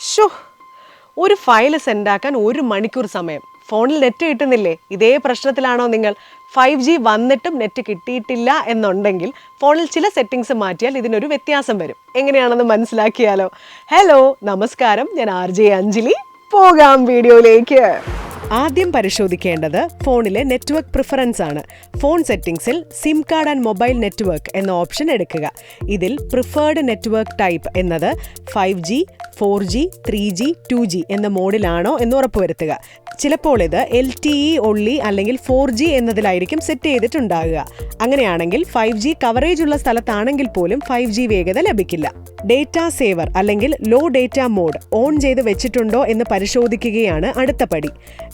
Show ഒരു file സെൻഡാക്കാൻ ഒരു മണിക്കൂർ സമയം. ഫോണിൽ നെറ്റ് കിട്ടുന്നില്ലേ? ഇതേ പ്രശ്നത്തിലാണോ നിങ്ങൾ? ഫൈവ് ജി വന്നിട്ടും നെറ്റ് കിട്ടിയിട്ടില്ല എന്നുണ്ടെങ്കിൽ ഫോണിൽ ചില സെറ്റിങ്സ് മാറ്റിയാൽ ഇതിനൊരു വ്യത്യാസം വരും. എങ്ങനെയാണെന്ന് മനസ്സിലാക്കിയാലോ? ഹലോ നമസ്കാരം. ഞാൻ ആർ ജെ അഞ്ജലി. പോകാം വീഡിയോയിലേക്ക്. ആദ്യം പരിശോധിക്കേണ്ടത് ഫോണിലെ നെറ്റ്വർക്ക് പ്രിഫറൻസ് ആണ്. Phone സെറ്റിംഗ്സിൽ SIM card and mobile network എന്ന ഓപ്ഷൻ എടുക്കുക. ഇതിൽ പ്രിഫേർഡ് നെറ്റ്വർക്ക് ടൈപ്പ് എന്നത് five G four G three G two G എന്ന മോഡിലാണോ എന്ന് ഉറപ്പുവരുത്തുക. ചിലപ്പോൾ ഇത് എൽ ടി ഇ ഒള്ളി അല്ലെങ്കിൽ ഫോർ ജി എന്നതിലായിരിക്കും സെറ്റ് ചെയ്തിട്ടുണ്ടാകുക. അങ്ങനെയാണെങ്കിൽ ഫൈവ് ജി കവറേജ് ഉള്ള സ്ഥലത്താണെങ്കിൽ പോലും ഫൈവ് ജി വേഗത ലഭിക്കില്ല. ഡേറ്റ സേവർ അല്ലെങ്കിൽ ലോ ഡേറ്റ മോഡ് ഓൺ ചെയ്ത് വെച്ചിട്ടുണ്ടോ എന്ന് പരിശോധിക്കുകയാണ് അടുത്ത പടി.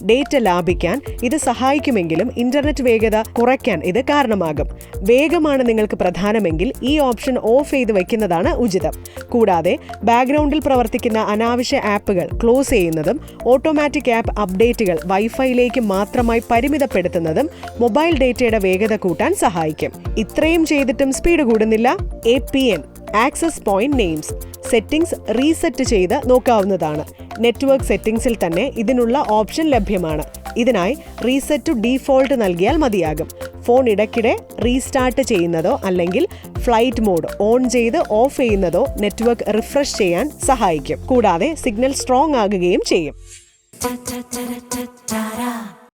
ഡേറ്റ ലാഭിക്കാൻ ഇത് സഹായിക്കുമെങ്കിലും ഇന്റർനെറ്റ് വേഗത കുറയ്ക്കാൻ ഇത് കാരണമാകും. വേഗമാണ് നിങ്ങൾക്ക് പ്രധാനമെങ്കിൽ ഈ ഓപ്ഷൻ ഓഫ് ചെയ്ത് വെക്കുന്നതാണ് ഉചിതം. കൂടാതെ ബാക്ക്ഗ്രൗണ്ടിൽ പ്രവർത്തിക്കുന്ന അനാവശ്യ ആപ്പുകൾ ക്ലോസ് ചെയ്യുന്നതും ഓട്ടോമാറ്റിക് ആപ്പ് അപ്ഡേറ്റുകൾ വൈഫൈയിലേക്ക് മാത്രമായി പരിമിതപ്പെടുത്തുന്നതും മൊബൈൽ ഡേറ്റയുടെ വേഗത കൂട്ടാൻ സഹായിക്കും. ഇത്രയും ചെയ്തിട്ടും speed കൂടുന്നില്ല. A P N access point names settings reset ചെയ്ത് നോക്കാവുന്നതാണ്. നെറ്റ്വർക്ക് സെറ്റിംഗ്സിൽ തന്നെ ഇതിനുള്ള ഓപ്ഷൻ ലഭ്യമാണ്. ഇതിനായി റീസെറ്റ് ടു ഡീഫോൾട്ട് നൽകിയാൽ മതിയാകും. ഫോൺ ഇടയ്ക്കിടെ റീസ്റ്റാർട്ട് ചെയ്യുന്നതോ അല്ലെങ്കിൽ ഫ്ലൈറ്റ് മോഡ് ഓൺ ചെയ്ത് ഓഫ് ചെയ്യുന്നതോ നെറ്റ്വർക്ക് റിഫ്രഷ് ചെയ്യാൻ സഹായിക്കും. കൂടാതെ സിഗ്നൽ സ്ട്രോങ് ആകുകയും ചെയ്യും.